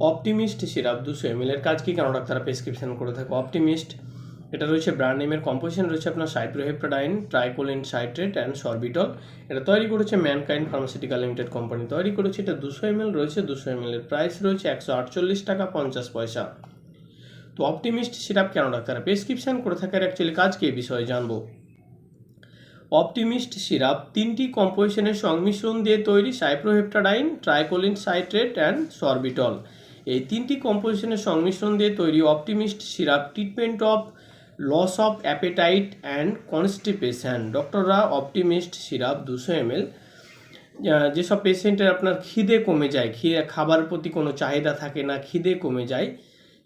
Optimist syrup দুশো M এর কাজ কি? কেন ডাক্তাররা প্রেসক্রিপশন করে থাকে। অপটিমিস্ট এটা রয়েছে ব্র্যান্ড নেমের কম্পোজিশন রয়েছে আপনার cyproheptadine tricholine citrate and sorbitol এটা তৈরি করেছে ম্যানকাইন্ড ফার্মাসিউটিক্যাল লিমিটেড কোম্পানি তৈরি করেছে এটা দুশো এম রয়েছে দুশো এম এর প্রাইস রয়েছে একশো আটচল্লিশ টাকা পঞ্চাশ পয়সা। তো অপটিমিস্ট সিরাপ কেন ডাক্তাররা প্রেসক্রিপশন করে থাকার অ্যাকচুয়ালি কাজ কি? বিষয়ে জানব। অপটিমিস্ট সিরাপ তিনটি কম্পোজিশনের সংমিশ্রণ দিয়ে তৈরি cyproheptadine tricholine citrate and sorbitol এই তিনটি কম্পোজিশনের সংমিশ্রণ দিয়ে তৈরি optimist syrup treatment of loss of appetite and constipation ডক্টররা optimist syrup দুশো এমএল যেসব পেশেন্টের আপনার খিদে কমে যায়, খিদে, খাবার প্রতি কোনো চাহিদা থাকে না, খিদে কমে যায়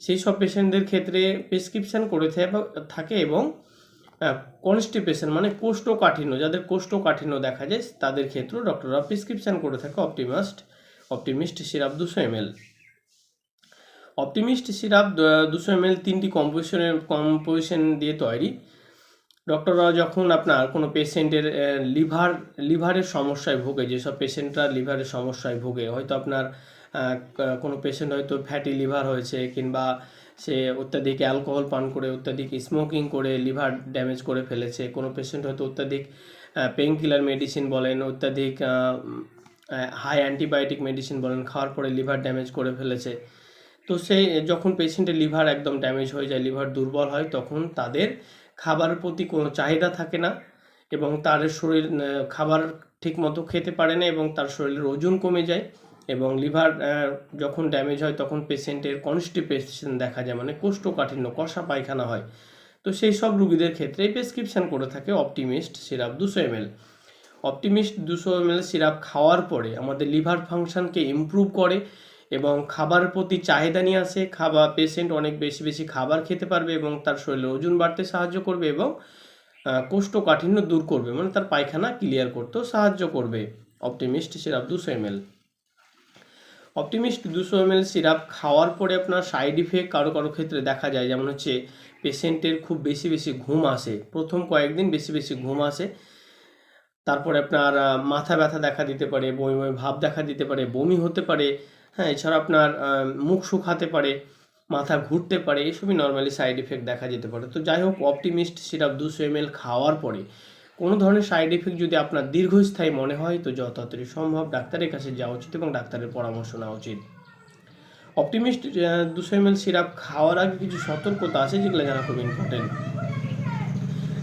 সেই সব পেশেন্টদের ক্ষেত্রে প্রেসক্রিপশন করে থাকে এবং কনস্টিপেশন মানে কোষ্ঠকাঠিন্য, যাদের কোষ্ঠকাঠিন্য দেখা যায়, তাদের ক্ষেত্রেও ডক্টররা প্রেসক্রিপশন করে থাকে অপটিমাস্ট অপটিমিস্ট সিরাপ দুশো এমএল অপটিমিস্ট সিরাপ দুশো এমএল তিনটি কম্পোজিশনের কম্পোজিশন দিয়ে তৈরি। ডক্টররা যখন আপনার কোনো পেশেন্টের লিভার লিভারের সমস্যায় ভোগে, যেসব পেশেন্টরা লিভারের সমস্যায় ভোগে, হয়তো আপনার কোনো পেশেন্ট হয়তো ফ্যাটি লিভার হয়েছে, কিংবা সে অত্যাধিক অ্যালকোহল পান করে, অত্যাধিক স্মোকিং করে লিভার ড্যামেজ করে ফেলেছে, কোনো পেশেন্ট হয়তো অত্যাধিক পেন কিলার মেডিসিন বলেন, অত্যাধিক হাই অ্যান্টিবায়োটিক মেডিসিন বলেন, খাওয়ার পরে লিভার ড্যামেজ করে ফেলেছে। তো সেই যখন পেশেন্টের লিভার একদম ড্যামেজ হয়ে যায় লিভার দুর্বল হয়, তখন তাদের খাবারের প্রতি কোনো চাহিদা থাকে না এবং তার শরীর খাবার ঠিক মতো খেতে পারে না এবং তার শরীরের ওজন কমে যায় এবং লিভার যখন ড্যামেজ হয়, তখন পেশেন্টের কনস্টিপেশন দেখা যায় মানে কোষ্ঠকাঠিন্য, কষা পায়খানা হয়। তো সেই সব রুগীদের ক্ষেত্রে প্রেসক্রিপশন করে থাকে অপটিমিস্ট সিরাপ দুশো এমএল অপটিমিস্ট দুশো এমএল সিরাপ খাওয়ার পরে আমাদের লিভার ফাংশনকে ইমপ্রুভ করে এবং খাবারের প্রতি চাহিদা নিয়ে আসে খাবার পেশেন্ট অনেক বেশি বেশি খাবার খেতে পারবে এবং তার শরীরে ওজন বাড়তে সাহায্য করবে এবং কোষ্ঠকাঠিন্য দূর করবে মানে তার পায়খানা ক্লিয়ার করতেও সাহায্য করবে অপটিমিস্ট সিরাপ দুশো এমএল। অপটিমিস্ট দুশো এমএল সিরাপ খাওয়ার পরে আপনার সাইড ইফেক্ট কারও কারও ক্ষেত্রে দেখা যায়, যেমন হচ্ছে পেশেন্টের খুব বেশি বেশি ঘুম আসে, প্রথম কয়েকদিন বেশি বেশি ঘুম আসে তারপরে আপনার মাথা ব্যথা দেখা দিতে পারে, বমি বমি ভাব দেখা দিতে পারে, বমি হতে পারে হ্যাঁ এছাড়া আপনার মুখ শুকাতে পারে, মাথা ঘুরতে পারে, এসবই নর্মালি সাইড ইফেক্ট দেখা যেতে পারে। তো যাই হোক অপটিমিস্ট সিরাপ দুশো এম খাওয়ার পরে কোনো ধরনের সাইড ইফেক্ট যদি আপনার দীর্ঘস্থায়ী মনে হয়, তো যত সম্ভব। ডাক্তারের কাছে যাওয়া উচিত এবং ডাক্তারের পরামর্শ নেওয়া উচিত। অপটিমিস্ট দুশো এম সিরাপ খাওয়ার আগে কিছু সতর্কতা আছে যেগুলো জানা খুব ইম্পর্টেন্ট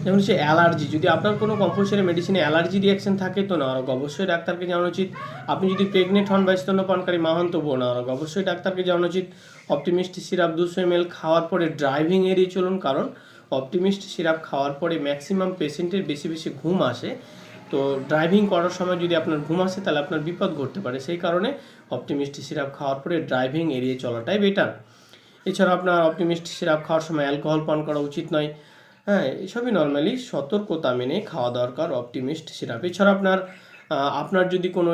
যেমন হচ্ছে অ্যালার্জি, যদি আপনার কোনো কম্পোজিশনের মেডিসিনে অ্যালার্জি রিয়াকশন থাকে তো নেওয়ার অবশ্যই ডাক্তারকে জানানো উচিত। আপনি যদি প্রেগনেন্ট হন বা স্তন্যপানকারী মা হন, তবুও নেওয়ার অবশ্যই ডাক্তারকে জানানো উচিত। অপটিমিস্ট সিরাপ দুশো এম খাওয়ার পরে ড্রাইভিং এড়িয়ে চলুন, কারণ অপটিমিস্ট সিরাপ খাওয়ার পরে ম্যাক্সিমাম পেশেন্টের বেশি বেশি ঘুম আসে। তো ড্রাইভিং করার সময় যদি আপনার ঘুম আসে, তাহলে আপনার বিপদ ঘটতে পারে। সেই কারণে অপটিমিস্ট সিরাপ খাওয়ার পরে ড্রাইভিং এড়িয়ে চলাটাই বেটার। এছাড়া আপনার অপটিমিস্ট সিরাপ খাওয়ার সময় অ্যালকোহল পান করা উচিত নয়। হ্যাঁ এসবই নর্মালি সতর্কতা মেনে খাওয়া দরকার অপটিমিস্ট সিরাপ এছাড়া আপনার আপনার যদি কোনো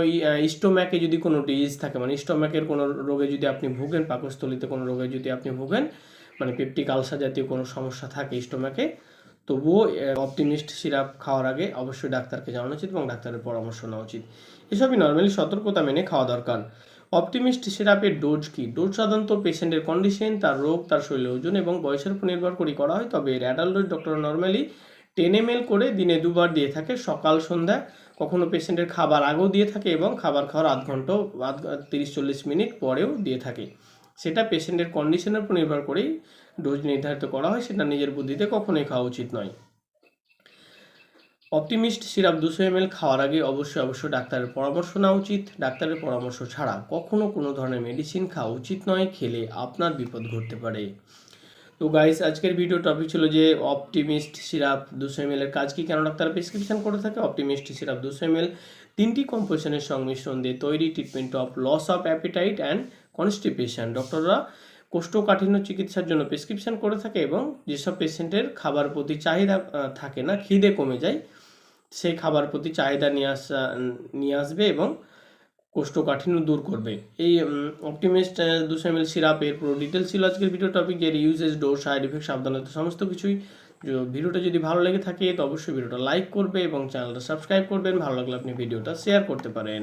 স্টোম্যাকে যদি কোনো ডিজিজ থাকে মানে স্টোম্যাকের কোনো রোগে যদি আপনি ভোগেন, পাকস্থলিতে কোনো রোগে যদি আপনি ভোগেন মানে পেপটিক আলসার জাতীয় কোনো সমস্যা থাকে স্টোম্যাকে তবুও অপটিমিস্ট সিরাপ খাওয়ার আগে অবশ্যই ডাক্তারকে জানানো উচিত এবং ডাক্তারের পরামর্শ নেওয়া উচিত। এসবই নর্মালি সতর্কতা মেনে খাওয়া দরকার। অপটিমিস্ট সেরাপের ডোজ কি? ডোজ সাধারণত পেশেন্টের কন্ডিশন, তার রোগ, তার শরীরের ওজন এবং বয়সের উপর নির্ভর করে করা হয়। তবে এর adult dose doctor normally ten M করে দিনে দুবার দিয়ে থাকে, সকাল, সন্ধ্যা। কখনো পেশেন্টের খাবার আগেও দিয়ে থাকে এবং খাবার খাওয়ার আধ ঘণ্টা আধ তিরিশ, চল্লিশ মিনিট পরেও দিয়ে থাকে। সেটা পেশেন্টের কন্ডিশনের উপর নির্ভর করেই ডোজ নির্ধারিত করা হয়, সেটা নিজের বুদ্ধিতে কখনোই খাওয়া উচিত নয়। অপটিমিস্ট সিরাপ দুশো এম খাওয়ার আগে অবশ্যই অবশ্যই ডাক্তারের পরামর্শ নেওয়া উচিত। ডাক্তারের পরামর্শ ছাড়া কখনো কোনো ধরনের মেডিসিন খাওয়া উচিত নয়, খেলে আপনার বিপদ ঘটতে পারে। তো গাইস আজকের ভিডিও টপিক ছিল যে অপটিমিস্ট সিরাপ দুশো এম কাজ কি? কেন ডাক্তার প্রেসক্রিপশন করে থাকে? অপটিমিস্ট সিরাপ দুশো এম তিনটি কম্পোজিশনের সংমিশ্রণ দিয়ে তৈরি treatment of loss of appetite and constipation ডক্টররা কোষ্ঠকাঠিন্য চিকিৎসার জন্য প্রেসক্রিপশন করে থাকে এবং যেসব পেশেন্টের খাবার প্রতি চাহিদা থাকে না, খিদে কমে যায় সেই খাবার প্রতি চাহিদা নিয়ে আসা, নিয়ে আসবে এবং কোষ্ঠকাঠিন্য দূর করবে। এই অপটিমিস্ট দুশো এম এল সিরাপের পুরো ডিটেলস ছিল আজকের ভিডিও টপিক এর ইউজেস ডোজ সাইড ইফেক্ট সাবধানতা সমস্ত কিছুই। ভিডিওটা যদি ভালো লেগে থাকে, তো অবশ্যই ভিডিওটা লাইক করবে এবং চ্যানেলটা সাবস্ক্রাইব করবেন। ভালো লাগলে আপনি ভিডিওটা শেয়ার করতে পারেন।